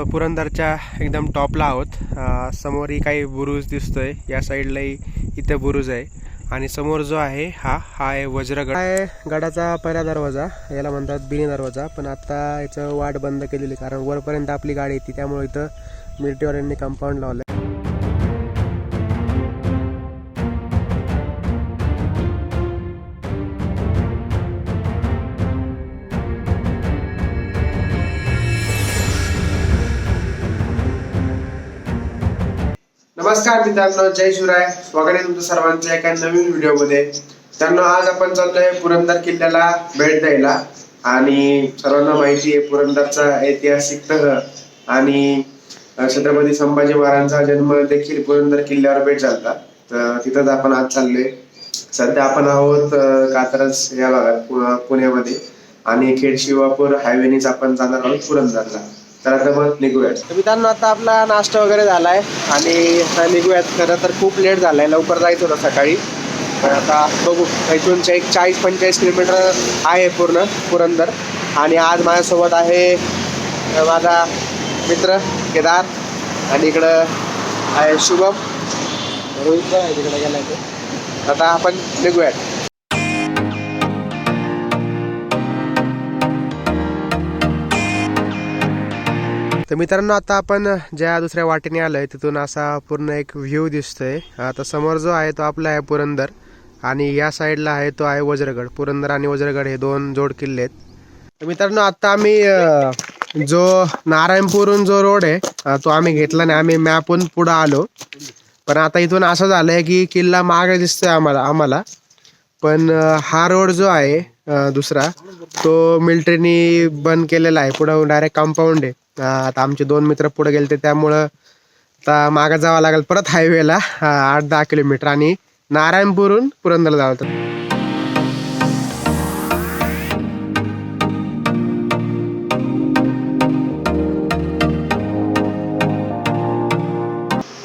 पुरंदरच्या एकदम टॉपला आहोत. अ, समोरही काही बुरुज दिसतोय. या साईडलाही इथं बुरुज आहे. आणि समोर जो आहे हा हा आहे वज्रगड. आहे गडाचा पहिला दरवाजा. याला म्हणतात बिनी दरवाजा. पण आता याचं वाट बंद केलेली आहे, कारण वरपर्यंत आपली गाडी येते. त्यामुळे इथं मिलिटरीवाल्यांनी कंपाऊंड लावलं नमस्कार मित्रांनो जय शिवराय. स्वागत आहे तुमचं सर्वांच्या एका नवीन व्हिडिओमध्ये. त्यांना आज आपण चाललोय पुरंदर किल्ल्याला भेट द्यायला. आणि सर्वांना माहिती आहे पुरंदरचा ऐतिहासिक तह आणि छत्रपती संभाजी महाराजांचा जन्म देखील पुरंदर किल्ल्यावर भेट झाला तर तिथंच आपण आज चाललोय. सध्या आपण आहोत कात्रज या भागात पुण्यामध्ये. आणि खेड शिवापूर हायवेनीच आपण जाणार आहोत पुरंदरला. तर आता मग निघूयात. तर मित्रांनो आता आपला नाश्ता वगैरे झालाय आणि आता निघूयात. खरं तर खूप लेट झालाय. लवकर जायचं होतं सकाळी. पण आता बघू. इथून एक चाळीस पंचेचाळीस किलोमीटर आहे पूर्ण पुरंदर. आणि आज माझ्यासोबत आहे माझा मित्र केदार. आणि इकडं आहे शुभम. रोहित आहे तिकडे गेलाय आता आपण निघूयात. तर मित्रांनो आता आपण ज्या दुसऱ्या वाटेने आलोय तिथून असा पूर्ण एक व्ह्यू दिसतोय. आता समोर जो आहे तो आपला आहे पुरंदर आणि या साईडला आहे तो आहे वज्रगड. पुरंदर आणि वज्रगड हे दोन जोड किल्ले आहेत. तर मित्रांनो आता आम्ही जो नारायणपूरहून जो रोड आहे तो आम्ही घेतला नाही. आम्ही मॅपहून पुढं आलो. पण आता इथून असं झालंय की किल्ला मागे दिसतोय आम्हाला आम्हाला. पण हा रोड जो आहे दुसरा तो मिलिटरीनी बंद केलेला आहे. पुढं डायरेक्ट कंपाऊंड आहे. आता आमचे दोन मित्र पुढे गेले त्यामुळं आता मागं जावं लागेल परत हायवेला आठ दहा किलोमीटर. आणि नारायणपूरहून पुरंदर जावं लागतं.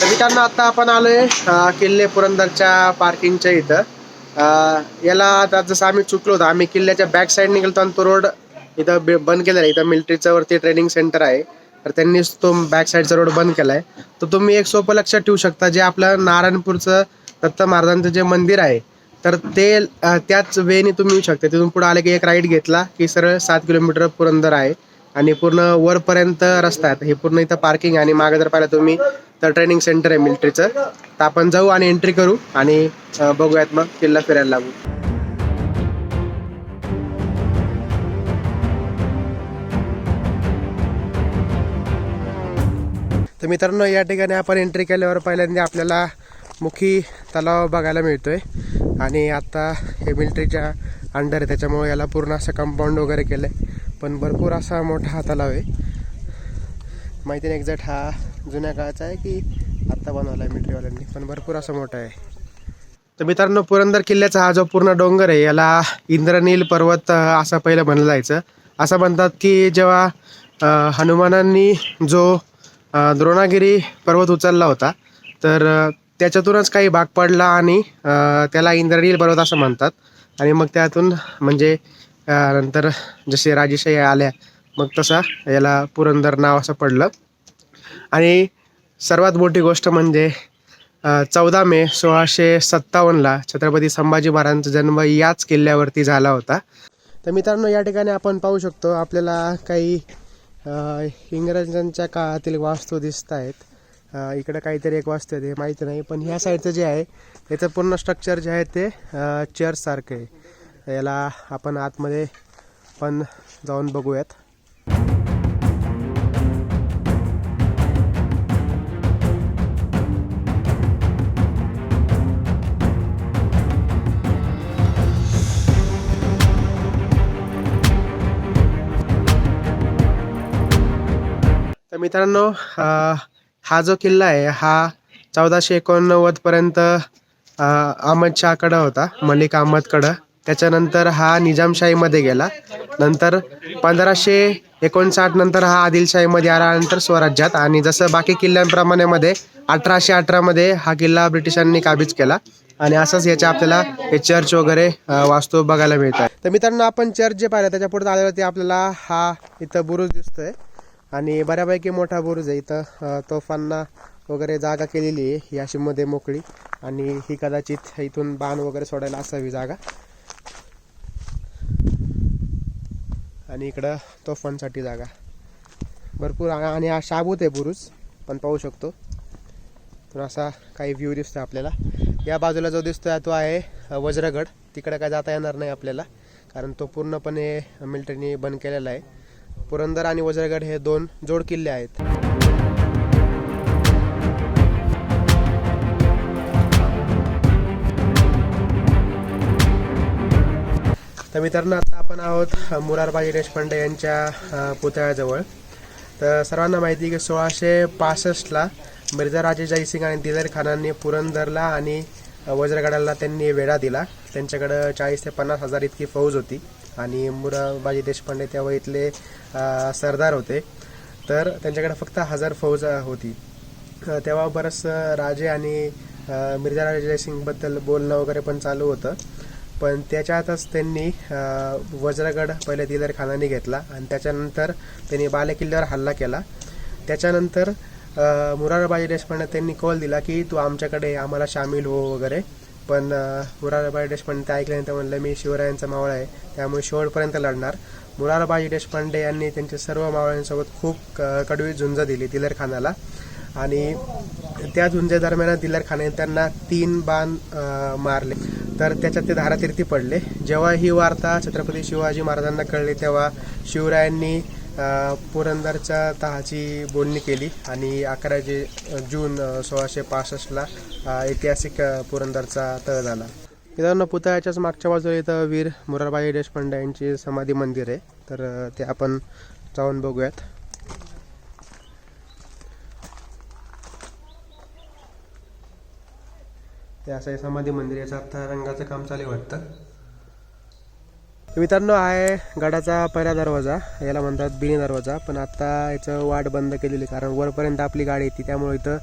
तर मित्रांनो आता आपण आलोय किल्ले पुरंदरच्या पार्किंगच्या इथं. याला आता जसं आम्ही चुकलो होतो आम्ही किल्ल्याच्या बॅक साईड निघालतो आणि तो रोड इथं बंद केलेला आहे. इथं मिलिटरीचं वरती ट्रेनिंग सेंटर आहे. तर त्यांनीच तो बॅक साईडचा रोड बंद केला आहे तर तुम्ही एक सोपं लक्षात ठेवू शकता जे आपलं नारायणपूरचं दत्त महाराजांचं जे मंदिर आहे तर ते त्याच वेने तुम्ही येऊ शकता. तिथून पुढे आले की एक राईड घेतला की सरळ सात किलोमीटर पुरंदर आहे. आणि पूर्ण वरपर्यंत रस्ता आहे हे पूर्ण इथं पार्किंग आणि मागे जर पाहिलं तुम्ही तर ट्रेनिंग सेंटर आहे मिलिटरीचं तर आपण जाऊ आणि एंट्री करू आणि बघूयात मग किल्ला फिरायला लागू. तर मित्रांनो या ठिकाणी आपण एंट्री केल्यावर पहिल्यांदा आपल्याला मुखी तलाव बघायला मिळतोय. आणि आता हे मिलिटरीच्या अंडर आहे. त्याच्यामुळे याला पूर्ण असं कंपाऊंड वगैरे केलं आहे पण भरपूर असा मोठा हा तलाव आहे. माहिती नाही एक्झॅक्ट हा जुन्या काळाचा आहे की आत्ता बनवला आहे मिलिटरीवाल्यांनी पण भरपूर असा मोठा आहे. तर मित्रांनो पुरंदर किल्ल्याचा हा जो पूर्ण डोंगर आहे याला इंद्रनील पर्वत असं पहिलं म्हणलं जायचं. असं म्हणतात की जेव्हा हनुमानांनी जो द्रोणागिरी पर्वत उचलला होता तर त्याच्यातूनच काही भाग पडला आणि त्याला इंद्रनील पर्वत असं म्हणतात. आणि मग त्यातून म्हणजे त्यानंतर नंतर जसे राजेशाही आल्या मग तसा याला पुरंदर नाव असं पडलं. आणि सर्वात मोठी गोष्ट म्हणजे चौदा मे सोळाशे सत्तावन्नला छत्रपती संभाजी महाराजांचा जन्म याच किल्ल्यावरती झाला होता. तर मित्रांनो या ठिकाणी आपण पाहू शकतो आपल्याला काही इंग्रजांच्या काळातील वास्तू दिसत आहेत. इकडं काहीतरी एक वास्तू आहे ते माहिती नाही पण ह्या साईडचं जे आहे याचं पूर्ण स्ट्रक्चर जे आहे ते चर्चसारखं आहे. याला आपण आतमध्ये पण जाऊन बघूयात. तर मित्रांनो हा जो किल्ला आहे हा चौदाशे एकोणनव्वद पर्यंत अहमद शहाकडं होता मलिक अहमदकडं. त्याच्यानंतर हा निजामशाहीमध्ये गेला. नंतर पंधराशे एकोणसाठ नंतर हा आदिलशाहीमध्ये आला नंतर स्वराज्यात आणि जसं बाकी किल्ल्यांप्रमाणे मध्ये अठराशे अठरामध्ये हा किल्ला ब्रिटिशांनी काबीज केला. आणि असंच याच्या आपल्याला हे चर्च वगैरे वास्तू बघायला मिळतात तर मित्रांनो आपण चर्च जे पाहिलं त्याच्या पुढे आल्यावरती आपल्याला हा इथं बुरुज दिसतोय. आणि बऱ्यापैकी मोठा बुरुज आहे. इथं तोफांना वगैरे जागा केलेली आहे. ही अशी मध्ये मोकळी. आणि ही कदाचित इथून बाण वगैरे सोडायला असावी जागा. आणि इकडं तोफांसाठी जागा. भरपूर आणि हा शाबूत आहे बुरुज पण पाहू शकतो. तर असा काही व्ह्यू दिसतो आपल्याला. या बाजूला जो दिसतोय तो आहे वज्रगड. तिकडे काय जाता येणार नाही आपल्याला कारण तो पूर्णपणे मिलिटरीने बंद केलेला आहे. पुरंदर आणि वज्रगड हे दोन जोड किल्ले आहेत. तर मित्रांनो आता आपण आहोत मुरारबाजी देशपांडे यांच्या पुतळ्याजवळ. तर सर्वांना माहिती आहे की सोळाशे पासष्टला मिर्झा राजे जयसिंग आणि दिलेर खानांनी पुरंदरला आणि वज्रगडाला त्यांनी वेढा दिला. त्यांच्याकडं चाळीस ते पन्नास हजार इतकी फौज होती आणि मुरारबाजी देशपांडे तेव्हा इथले सरदार होते. तर त्यांच्याकडे फक्त हजार फौज होती. तेव्हा बरंच राजे आणि अ, मिर्झा राजे जयसिंगबद्दल बोलणं वगैरे पण चालू होतं. पण त्याच्यातच त्यांनी वज्रगड पहिले दिलर खानाने घेतला आणि त्याच्यानंतर त्यांनी बालेकिल्ल्यावर हल्ला केला. त्याच्यानंतर मुरारबाई मुरारबाजी देशपांडे त्यांनी कॉल दिला की तू आमच्याकडे आम्हाला सामील हो वगैरे. पण अ, मुरारबाजी देशपांडे ते ऐकल्यानंतर म्हणलं मी शिवरायांचा मावळा आहे त्यामुळे शेवटपर्यंत लढणार. मुरारबाजी देशपांडे यांनी त्यांच्या सर्व मावळ्यांसोबत खूप कडवी झुंज दिली दिलर खानाला. आणि त्या झुंजे दरम्यान दिलर खाने त्यांना तीन बाण मारले. तर त्याच्यात ते धारातीर्थी पडले. जेव्हा ही वार्ता छत्रपती शिवाजी महाराजांना कळली तेव्हा शिवरायांनी पुरंदरच्या तहाची बोलणी केली आणि अकरा जे जून सोळाशे पासष्टला ऐतिहासिक पुरंदरचा तळ झाला. मित्रांनो पुतळ्याच्याच मागच्या बाजूला इथं वीर मुरारबाई देशपांडे यांची समाधी मंदिर आहे. तर ते आपण जाऊन बघूयात. ते असं समाधी मंदिर याचं आता रंगाचं काम चालू आहे वाटतं. मित्रांनो आहे गडाचा पहिला दरवाजा. याला म्हणतात बिनी दरवाजा. पण आता याचं वाट बंद केलेली कारण वरपर्यंत आपली गाडी येते. त्यामुळे इथं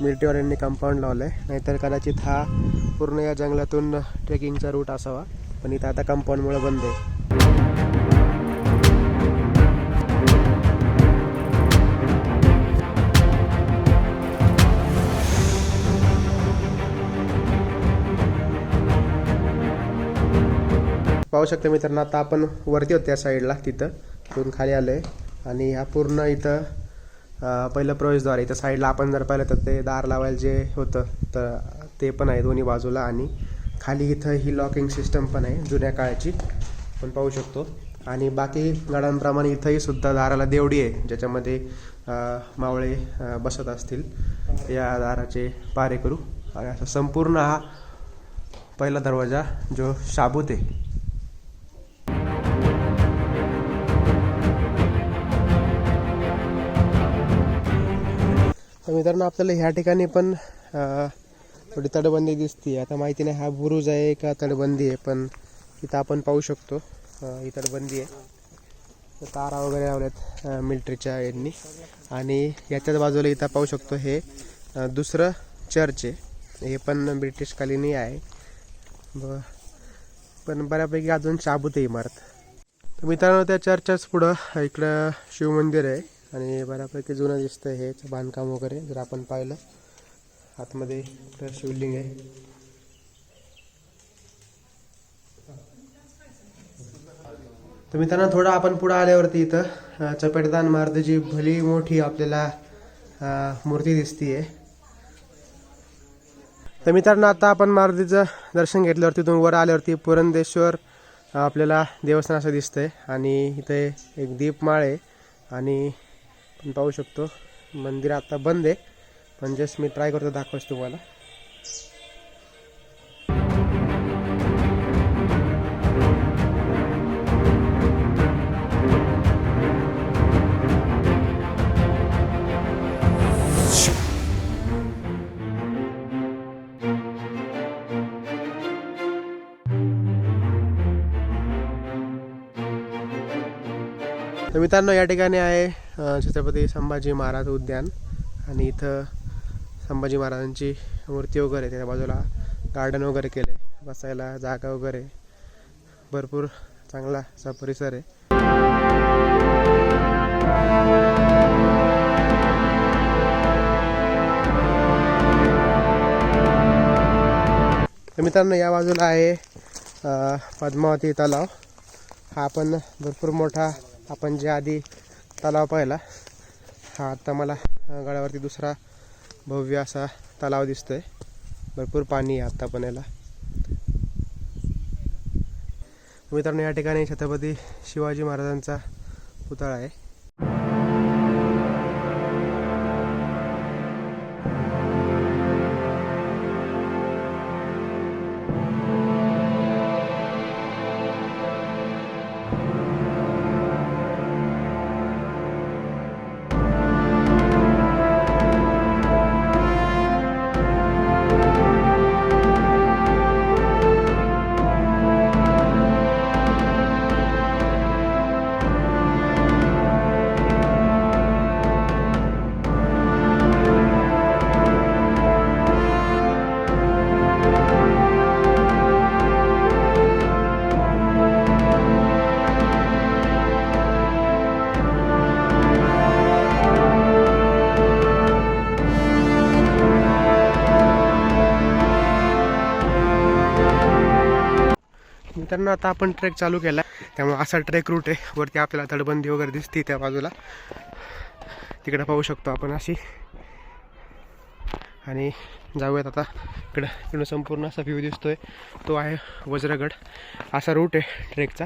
मिलिटरीवाल्यांनी कंपाऊंड लावलं आहे नाहीतर कदाचित हा पूर्ण या जंगलातून ट्रेकिंगचा रूट असावा. पण इथं आता कंपाऊंडमुळे बंद आहे. पाहू शकता मित्रांनो आता आपण वरती होतो त्या साईडला तिथं. तिथून खाली आलो आहे आणि हा पूर्ण इथं पहिलं प्रवेशद्वार इथं साईडला आपण जर पाहिलं तर ते दार लावायला जे होतं तर ते पण आहे दोन्ही बाजूला. आणि खाली इथं ही लॉकिंग सिस्टम पण आहे जुन्या काळाची. आपण पाहू शकतो. आणि बाकी गडांप्रमाणे इथंही सुद्धा दाराला देवडी आहे ज्याच्यामध्ये मावळे बसत असतील. या दाराचे पारे करू आणि असं संपूर्ण हा पहिला दरवाजा जो शाबूत आहे. तर मित्रांनो आपल्याला ह्या ठिकाणी पण थोडी तटबंदी दिसते आता माहिती नाही हा बुरुज आहे का तटबंदी आहे पण इथं आपण पाहू शकतो ही तटबंदी आहे. तारा वगैरे लावल्यात मिलिटरीच्या यांनी. आणि याच्याच बाजूला इथं पाहू शकतो हे दुसरं चर्च आहे. हे पण ब्रिटिशकालीनही आहे. ब पण बऱ्यापैकी अजून शाबूत आहे इमारत. तर मित्रांनो त्या चर्चच पुढं इकडं शिवमंदिर आहे. आणि बऱ्यापैकी जुनं दिसतंय हे बांधकाम वगैरे जर आपण पाहिलं. आतमध्ये शिवलिंग आहे. तर मित्रांनो थोडं आपण पुढं आल्यावरती इथं चपेटदान महाराजाची भली मोठी आपल्याला मूर्ती मूर्ती दिसतीये. तर मित्रांनो आता आपण मारुतीचं दर्शन घेतल्यावरती तिथून वर आल्यावरती पुरंदेश्वर आपल्याला देवस्थान असं दिसतंय. आणि इथे एक दीपमाळ आहे आणि आपण पाहू शकतो. मंदिर आता बंद आहे. पण जस्ट मी ट्राय करतो दाखवच तुम्हाला. तर मित्रांनो या ठिकाणी आहे छत्रपती संभाजी महाराज उद्यान आणि इथं संभाजी महाराजांची मूर्ती वगैरे त्याच्या बाजूला गार्डन वगैरे केले बसायला जागा वगैरे. भरपूर चांगला असा परिसर आहे. तर मित्रांनो या बाजूला आहे पद्मावती तलाव. हा पण भरपूर मोठा आपण जे आधी तलाव पाहिला. हा आत्ता मला गडावरती दुसरा भव्य असा तलाव दिसतोय. भरपूर पाणी आहे आत्ता पण याला. मित्रांनो या ठिकाणी छत्रपती शिवाजी महाराजांचा पुतळा आहे. मित्रांनो आता आपण ट्रेक चालू केला त्यामुळे असा ट्रेक रूट आहे. वरती आपल्याला तटबंदी वगैरे दिसते त्या बाजूला. तिकडे पाहू शकतो आपण अशी. आणि जाऊयात आता. इकडं इकडं संपूर्ण असा व्ह्यू दिसतोय. तो आहे वज्रगड. असा रूट आहे ट्रेकचा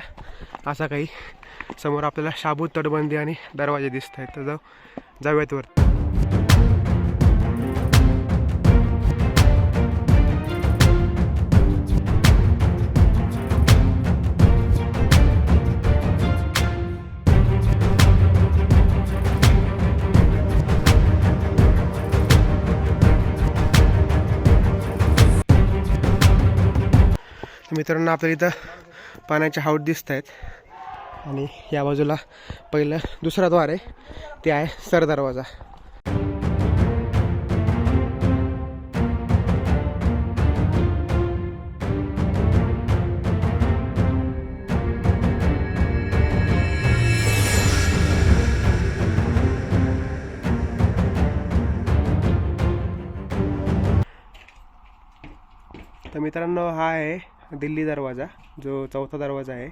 असा काही समोर आपल्याला शाबूत तटबंदी आणि दरवाजे दिसत आहेत तर जाऊ जाऊयात वर मित्रांनो आपल्याला इथं पाण्याचे हाऊट दिसत आहेत. आणि या बाजूला पहिलं दुसरा द्वार आहे. ते आहे सर दरवाजा. तर मित्रांनो हा आहे दिल्ली दरवाजा जो चौथा दरवाजा आहे.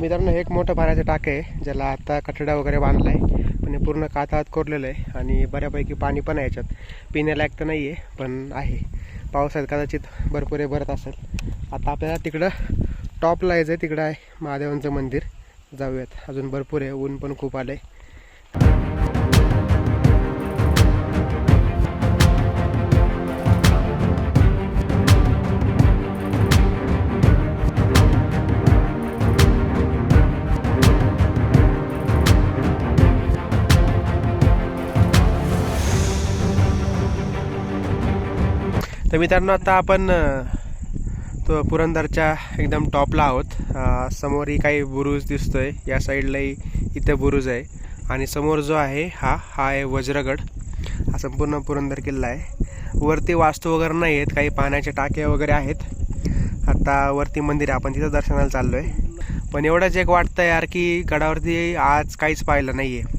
मित्रांनो एक मोठं पाण्याचं टाक आहे ज्याला आता कठडा वगैरे बांधला आहे आणि पूर्ण कातात कोरलेलं आहे आणि बऱ्यापैकी पाणी पण आहे याच्यात. पिण्यालायक तर नाही आहे पण आहे. पावसात कदाचित भरपूर भरत असेल. आता आपल्याला तिकडं टॉपला यायचं आहे तिकडं आहे महादेवांचं मंदिर. जाऊयात. अजून भरपूर आहे ऊन पण खूप आलं आहे तर मित्रांनो आता आपण तो पुरंदरच्या एकदम टॉपला आहोत. समोरही काही बुरुज दिसतोय. या साईडलाही इथं बुरुज आहे. आणि समोर जो आहे हा हा आहे वज्रगड. हा संपूर्ण पुरंदर किल्ला आहे. वरती वास्तू वगैरे नाही आहेत. काही पाण्याचे टाके वगैरे आहेत. आता वरती मंदिर आहे. आपण तिथं दर्शनाला चाललो आहे पण एवढंच एक वाटतं यार की गडावरती आज काहीच पाहिलं नाही आहे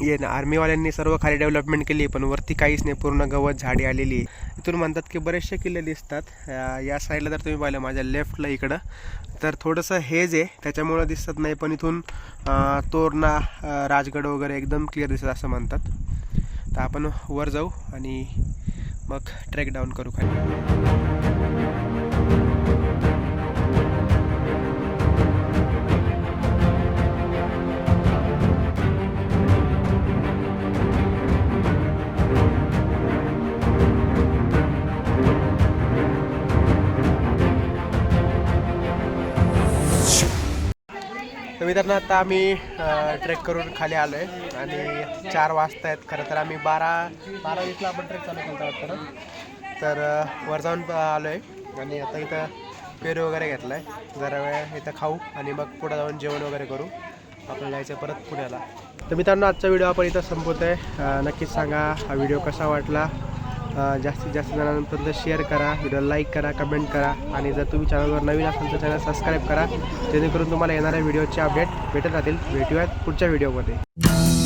ये ना आर्मीवाल्यांनी सर्व खाली डेव्हलपमेंट केली पण वरती काहीच नाही पूर्ण गवत झाडे आलेली आहे. इथून म्हणतात की बरेचसे किल्ले दिसतात. या साईडला जर तुम्ही पाहिलं माझ्या लेफ्टला इकडं तर थोडंसं हेज आहे त्याच्यामुळं दिसत नाही पण इथून तोरणा राजगड वगैरे एकदम क्लिअर दिसत असं म्हणतात. तर आपण वर जाऊ आणि मग ट्रेक डाऊन करू खाली. मित्रांनो आता आम्ही ट्रेक करून खाली आलो आहे आणि चार वाजता आहेत खरं तर आम्ही बारा बारा वीसला आपण ट्रेक चालू करतो वाटतं ना? तर वर जाऊन आलो आहे आणि आता इथं पेरू वगैरे घेतला आहे जरा वेळ इथं खाऊ आणि मग पुढं जाऊन जेवण वगैरे करू. आपल्याला यायचं परत पुण्याला. तर मित्रांनो आजचा व्हिडिओ आपण इथं संपवतो आहे नक्कीच सांगा हा व्हिडिओ कसा वाटला. जास्तीत जास्त जणांपर्यंत शेअर करा व्हिडिओ लाईक करा कमेंट करा. आणि जर तुम्ही चॅनलवर नवीन असाल तर चॅनल सबस्क्राईब करा. जेणेकरून तुम्हाला येणाऱ्या व्हिडिओचे अपडेट भेटत राहतील. भेटूयात पुढच्या व्हिडिओमध्ये